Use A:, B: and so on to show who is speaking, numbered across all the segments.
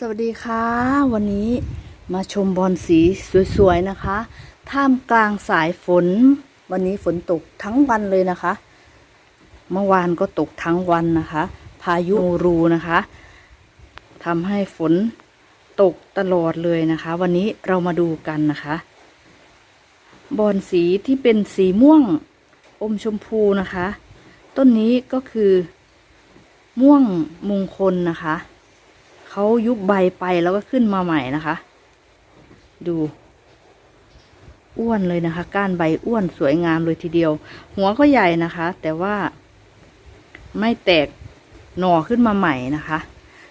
A: สวัสดีค่ะ วันนี้มาชมบอลสีสวยๆนะคะ ท่ามกลางสายฝน วันนี้ฝนตกทั้งวันเลยนะคะ เมื่อวานก็ตกทั้งวันนะคะ พายุรูนะคะทำให้ฝนตกตลอดเลยนะคะ วันนี้เรามาดูกันนะคะ บอลสีที่เป็นสีม่วงอมชมพูนะคะ ต้นนี้ก็คือม่วงมงคลนะคะ เขายุบใบไปแล้วก็ขึ้นมาใหม่นะคะ ดู อ้วนเลยนะคะ ก้านใบอ้วนสวยงามเลยทีเดียว หัวก็ใหญ่นะคะ แต่ว่าไม่แตกหน่อขึ้นมาใหม่นะคะ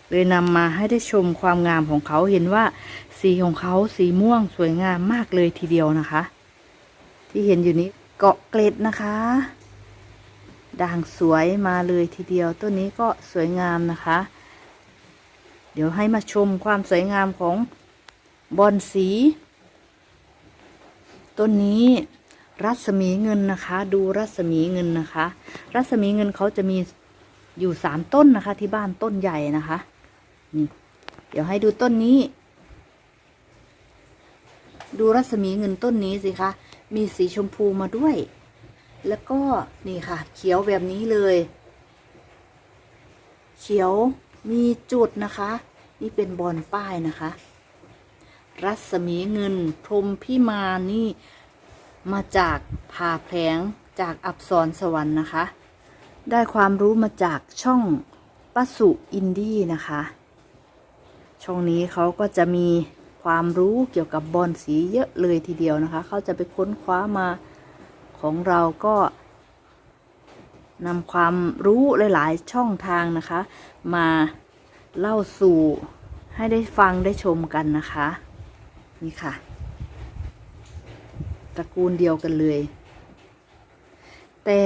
A: เลยนำมาให้ได้ชมความงามของเขาเห็นว่า สีของเขาสีม่วงสวยงามมากเลยทีเดียวนะคะ ที่เห็นอยู่นี้เกาะเกล็ดนะคะด่างสวยมาเลยทีเดียวต้นนี้ก็สวยงามนะคะ เดี๋ยวให้มาชมความสวยงามของบอนสี ต้นนี้รัศมีเงินนะคะ ดูรัศมีเงินนะคะ รัศมีเงินเขาจะมีอยู่สามต้นนะคะ ที่บ้านต้นใหญ่นะคะนี่เดี๋ยวให้ดูต้นนี้ ดูรัศมีเงินต้นนี้สิคะมีสีชมพูมาด้วย แล้วก็นี่ค่ะ เขียวแบบนี้เลย เขียว มีจุดนะคะ นี่เป็นบอลป้ายนะคะ รัศมีเงินพรมพิมานนี่มาจากผ่าแผลงจากอับสรสวรรค์นะคะ ได้ความรู้มาจากช่องปัสุอินดี้นะคะ ช่องนี้เขาก็จะมีความรู้เกี่ยวกับบอลสีเยอะเลยทีเดียวนะคะ เขาจะไปค้นคว้ามาของเราก็ นำความรู้หลาย ๆ ช่องทางนะคะ มาเล่าสู่ให้ได้ฟังได้ชมกันนะคะ นี่ค่ะ ตระกูลเดียวกันเลย แต่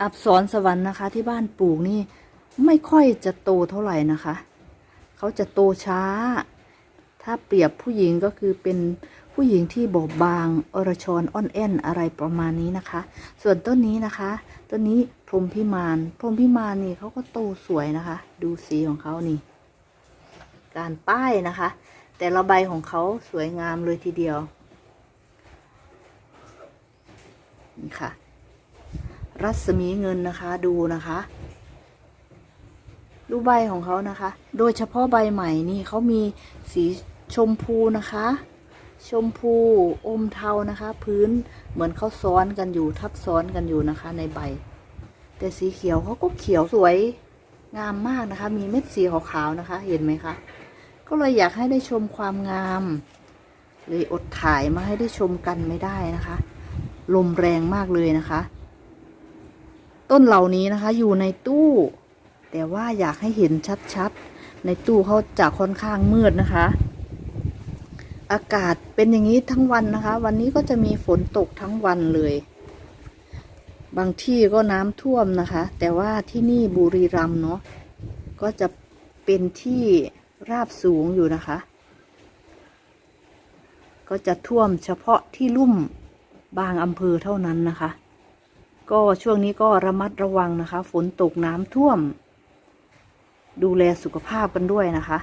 A: อับสรสวรรค์นะคะ ที่บ้านปลูกนี่ไม่ค่อยจะโตเท่าไหร่นะคะ เขาจะโตช้า ถ้าเปรียบผู้หญิงก็คือเป็น ผู้หญิงที่บอบบางอรชรอ่อนแอนอะไรประมาณนี้นะคะ ส่วนต้นนี้นะคะ ต้นนี้พรมพิมานพรมพิมานนี่เขาก็โตสวยนะคะ ดูสีของเขานี่ การป้ายนะคะ แต่ละใบของเขาสวยงามเลยทีเดียวนี่ค่ะ รัศมีเงินนะคะดูนะคะดูใบของเขานะคะ โดยเฉพาะใบใหม่นี่เขามีสีชมพูนะคะ ชมพูอมเทานะคะ พื้นเหมือนเขาซ้อนกันอยู่ทับซ้อนกันอยู่นะคะ ในใบ แต่สีเขียวเขาก็เขียวสวยงามมากนะคะ มีเม็ดสีขาวๆนะคะ เห็นไหมคะก็เลยอยากให้ได้ชมความงามเลยอดถ่ายมาให้ได้ชมกันไม่ได้นะคะ ลมแรงมากเลยนะคะ ต้นเหล่านี้นะคะ อยู่ในตู้ แต่ว่าอยากให้เห็นชัดๆ ในตู้เขาจะค่อนข้างมืดนะคะ อากาศเป็นอย่างนี้ทั้งวันนะคะ วันนี้ก็จะมีฝนตกทั้งวันเลย บางที่ก็น้ำท่วมนะคะ แต่ว่าที่นี่บุรีรัมย์เนาะก็จะเป็นที่ราบสูงอยู่นะคะ ก็จะท่วมเฉพาะที่ลุ่มบางอำเภอเท่านั้นนะคะ ก็ช่วงนี้ก็ระมัดระวังนะคะ ฝนตกน้ำท่วม ดูแลสุขภาพกันด้วยนะคะ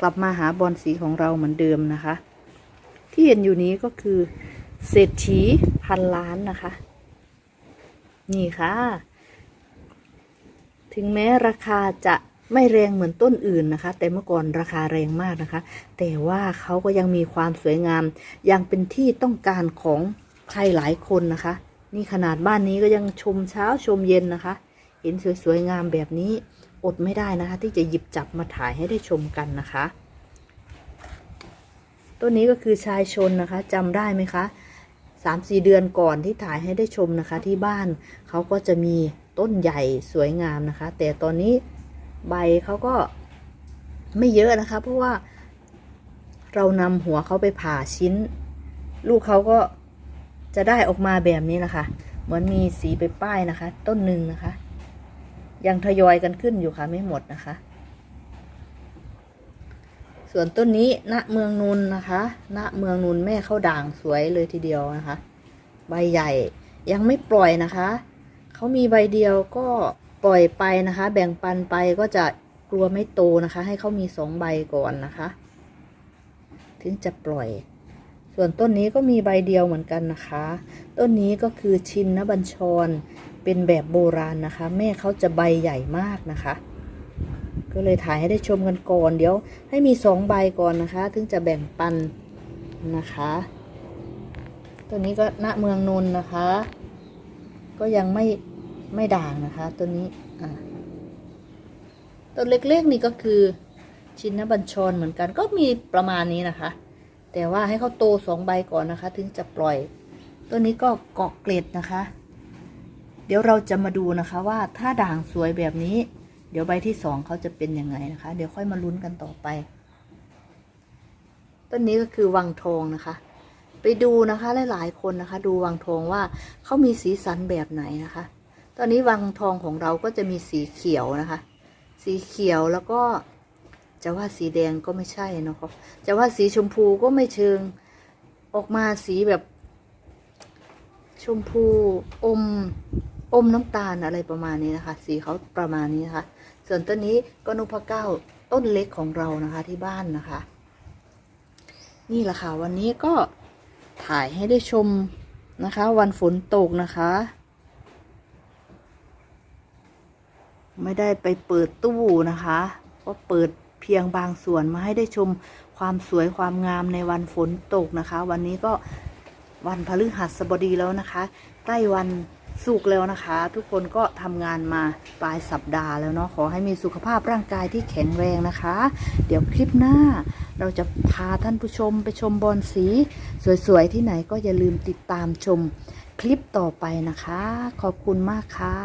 A: กลับมาหาบอลสีของเราเหมือนเดิมนะคะ ที่เห็นอยู่นี้ก็คือ เศรษฐีพันล้านนะคะ นี่ค่ะ ถึงแม้ราคาจะไม่แรงเหมือนต้นอื่นนะคะ แต่เมื่อก่อนราคาแรงมากนะคะ แต่ว่าเขาก็ยังมีความสวยงาม ยังเป็นที่ต้องการของใครหลายคนนะคะ นี่ขนาดบ้านนี้ก็ยังชมเช้าชมเย็นนะคะ เห็นสวยๆงามแบบนี้ อดไม่ได้นะคะ ที่จะหยิบจับมาถ่ายให้ได้ชมกันนะคะต้นนี้ก็คือชายชนนะคะจำได้ไหมคะสามสี่เดือนก่อนที่ถ่ายให้ได้ชมนะคะ ที่บ้านเขาก็จะมีต้นใหญ่สวยงามนะคะ แต่ตอนนี้ใบเขาก็ไม่เยอะนะคะ เพราะว่าเรานำหัวเขาไปผ่าชิ้น ลูกเขาก็จะได้ออกมาแบบนี้นะคะ เหมือนมีสีไปป้ายนะคะ ต้นหนึ่งนะคะ ยังทยอยกันขึ้นอยู่ค่ะไม่หมดนะคะ ส่วนต้นนี้ณเมืองนุนนะคะณเมืองนุนแม่เข้าด่างสวยเลยทีเดียวนะคะ ใบใหญ่ยังไม่ปล่อยนะคะเขามีใบเดียวก็ปล่อยไปนะคะ แบ่งปันไปก็จะกลัวไม่โตนะคะ ให้เขามีสองใบก่อนนะคะ ถึงจะปล่อย ส่วนต้นนี้ก็มีใบเดียวเหมือนกันนะคะ ต้นนี้ก็คือชินนบัญชร เป็นแบบโบราณนะคะ แม่เขาจะใบใหญ่มากนะคะ ก็เลยถ่ายให้ได้ชมกันก่อน เดี๋ยวให้มีสองใบก่อนนะคะ ถึงจะแบ่งปันนะคะ ตัวนี้ก็ณเมืองนนนะคะ ก็ยังไม่ไม่ด่างนะคะ ตัวนี้อ่าต้นเล็กๆนี่ก็คือชินนบัญชรเหมือนกันก็มีประมาณนี้นะคะ แต่ว่าให้เขาโตสองใบก่อนนะคะ ถึงจะปล่อย ตัวนี้ก็เกาะเกล็ดนะคะ เดี๋ยวเราจะมาดูนะคะว่าถ้าด่างสวยแบบนี้ เดี๋ยวใบที่สองเขาจะเป็นยังไงนะคะ เดี๋ยวค่อยมาลุ้นกันต่อไป ต้นนี้ก็คือวังทองนะคะ ไปดูนะคะหลายๆคนนะคะ ดูวังทองว่าเขามีสีสันแบบไหนนะคะ ตอนนี้วังทองของเราก็จะมีสีเขียวนะคะ สีเขียวแล้วก็ จะว่าสีแดงก็ไม่ใช่เนาะครับ จะว่าสีชมพูก็ไม่เชิง ออกมาสีแบบ ชมพูอม อมน้ำตาลอะไรประมาณนี้นะคะ สีเขาประมาณนี้นะคะ ส่วนต้นนี้ก็นพะเก้าต้นเล็กของเรานะคะที่บ้านนะคะ นี่แหละค่ะ วันนี้ก็ถ่ายให้ได้ชมนะคะ วันฝนตกนะคะ ไม่ได้ไปเปิดตู้นะคะ ก็เปิด เพียงบางส่วนมาให้ได้ชมความสวยความงามในวันฝนตกนะคะ วันนี้ก็วันพฤหัสบดีแล้วนะคะ ใกล้วันสุกแล้วนะคะ ทุกคนก็ทำงานมาปลายสัปดาห์แล้วเนาะขอให้มีสุขภาพร่างกายที่แข็งแรงนะคะ เดี๋ยวคลิปหน้า เราจะพาท่านผู้ชมไปชมบอลสี สวยๆ ที่ไหนก็อย่าลืมติดตามชมคลิปต่อไปนะคะ ขอบคุณมากค่ะ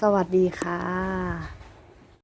A: สวัสดีค่ะ